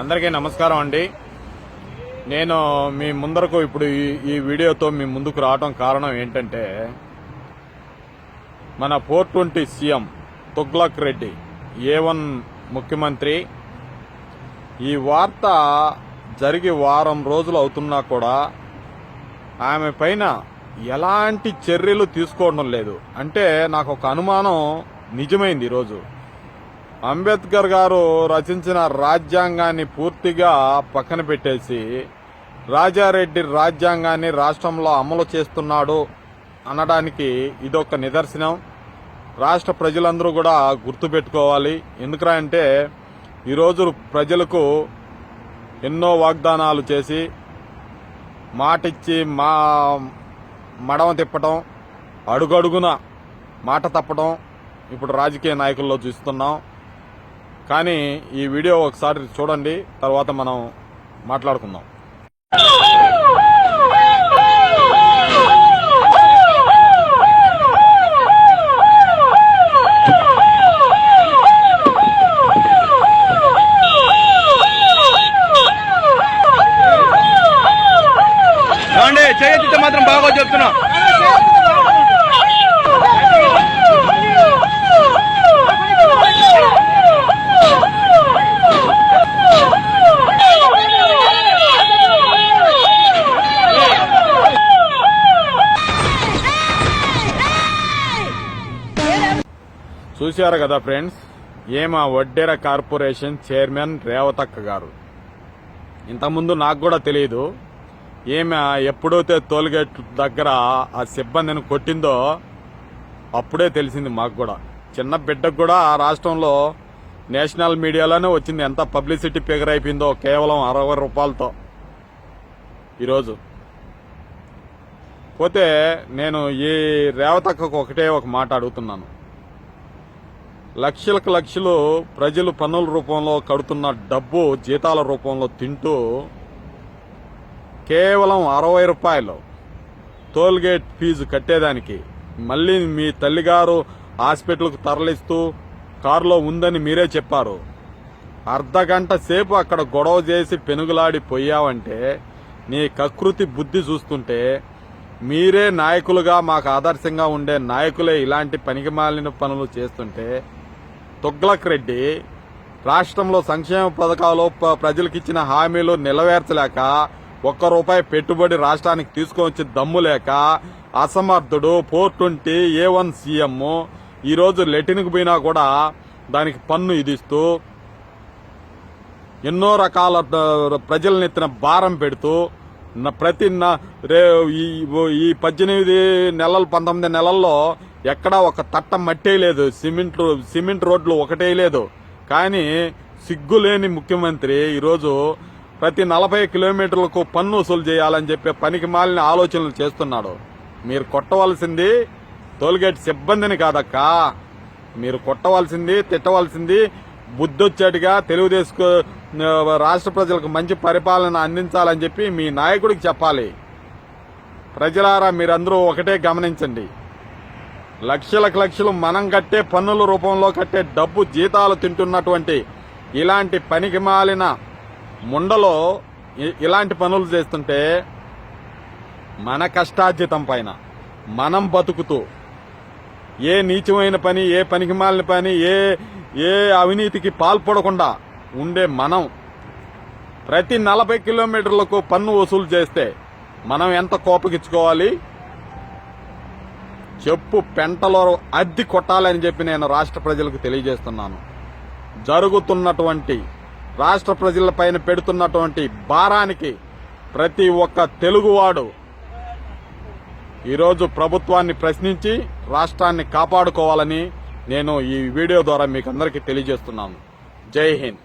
అందరికీ నమస్కారం అండి. నేను మీ ముందరకు ఇప్పుడు ఈ ఈ వీడియోతో మీ ముందుకు రావడం కారణం ఏంటంటే మన four twenty CM Tughlaq Reddy A one ముఖ్యమంత్రి ఈ వార్త జరిగి వారం రోజులు అవుతున్నా కూడా ఆమె పైన ఎలాంటి చర్యలు తీసుకోవడం లేదు. అంటే నాకు ఒక అనుమానం నిజమైంది ఈరోజు. అంబేద్కర్ గారు రచించిన రాజ్యాంగాన్ని పూర్తిగా పక్కన పెట్టేసి రాజారెడ్డి రాజ్యాంగాన్ని రాష్ట్రంలో అమలు చేస్తున్నాడు అనడానికి ఇదొక నిదర్శనం. రాష్ట్ర ప్రజలందరూ కూడా గుర్తుపెట్టుకోవాలి. ఎందుకరా అంటే ఈరోజు ప్రజలకు ఎన్నో వాగ్దానాలు చేసి మాటిచ్చి మా మడమ తిప్పటం అడుగడుగున మాట తప్పడం ఇప్పుడు రాజకీయ నాయకుల్లో చూస్తున్నాం. కానీ ఈ వీడియో ఒకసారి చూడండి తర్వాత మనం మాట్లాడుకుందాం. ఏమండి చేయొచ్చితే మాత్రం బాగా చెప్తున్నాం. చూశారు కదా ఫ్రెండ్స్ ఏమా వడ్డెర కార్పొరేషన్ చైర్మన్ రేవతక్క గారు. ఇంతకుముందు నాకు కూడా తెలియదు ఏమి ఎప్పుడైతే టోల్గేట్ దగ్గర ఆ సిబ్బందిని కొట్టిందో అప్పుడే తెలిసింది మాకు కూడా. చిన్న బిడ్డకు కూడా ఆ రాష్ట్రంలో నేషనల్ మీడియాలోనే వచ్చింది ఎంత పబ్లిసిటీ ఫిగర్ అయిపోయిందో కేవలం అరవై రూపాయలతో ఈరోజు. పోతే నేను ఈ రేవతక్కకు ఒకటే ఒక మాట అడుగుతున్నాను. లక్షలకు లక్షలు ప్రజలు పన్నుల రూపంలో కడుతున్న డబ్బు జీతాల రూపంలో తింటూ కేవలం అరవై రూపాయలు టోల్గేట్ ఫీజు కట్టేదానికి. మళ్ళీ మీ తల్లిగారు హాస్పిటల్కు తరలిస్తూ కారులో ఉందని మీరే చెప్పారు. అర్ధ గంట సేపు అక్కడ గొడవ చేసి పెనుగులాడి పోయావంటే నీ కకృతి బుద్ధి చూస్తుంటే మీరే నాయకులుగా మాకు ఆదర్శంగా ఉండే నాయకులే ఇలాంటి పనికిమాలిన పనులు చేస్తుంటే తుగ్లక్ రెడ్డి రాష్ట్రంలో సంక్షేమ పథకాలు ప్రజలకు ఇచ్చిన హామీలు నెరవేర్చలేక ఒక్క రూపాయి పెట్టుబడి రాష్ట్రానికి తీసుకొచ్చి దమ్ము లేక అసమర్థుడు four twenty A one CM. ఈరోజు లెటిన్కి పోయినా కూడా దానికి పన్ను ఇదిస్తూ ఎన్నో రకాల ప్రజలనెత్తిన భారం పెడుతూ ప్రతి రే ఈ- ఈ పద్దెనిమిది నెలలు పంతొమ్మిది నెలల్లో ఎక్కడా ఒక తట్ట మట్టే లేదు. సిమెంట్ సిమెంట్ రోడ్లు ఒకటే లేదు. కానీ సిగ్గులేని ముఖ్యమంత్రి ఈరోజు ప్రతి నలభై కిలోమీటర్లకు పన్ను వసూలు చేయాలని చెప్పే పనికి మాలిన ఆలోచనలు చేస్తున్నాడు. మీరు కొట్టవలసింది టోల్గేట్ సిబ్బందిని కాదక్కా. మీరు కొట్టవలసింది తిట్టవలసింది బుద్ధొచ్చేట్టుగా తెలుగుదేశం రాష్ట్ర ప్రజలకు మంచి పరిపాలన అందించాలని చెప్పి మీ నాయకుడికి చెప్పాలి. ప్రజలారా మీరందరూ ఒకటే గమనించండి. లక్షలకు లక్షలు మనం కట్టే పన్నుల రూపంలో కట్టే డబ్బు జీతాలు తింటున్నటువంటి ఇలాంటి పనికి మాలిన ముండలో ఇలాంటి పనులు చేస్తుంటే మన కష్టార్జితం పైన మనం బతుకుతూ ఏ నీచమైన పని ఏ పనికిమాలిన పని ఏ ఏ అవినీతికి పాల్పడకుండా ఉండే మనం ప్రతి నలభై కిలోమీటర్లకు పన్ను వసూలు చేస్తే మనం ఎంత కోపగించుకోవాలి? చెప్పు పెంటలో అద్దె కొట్టాలని చెప్పి నేను రాష్ట్ర ప్రజలకు తెలియజేస్తున్నాను. జరుగుతున్నటువంటి రాష్ట్ర ప్రజలపైన పెడుతున్నటువంటి భారానికి ప్రతి ఒక్క తెలుగువాడు ఈరోజు ప్రభుత్వాన్ని ప్రశ్నించి రాష్ట్రాన్ని కాపాడుకోవాలని నేను ఈ వీడియో ద్వారా మీకు అందరికీ తెలియజేస్తున్నాను. జై హింద్.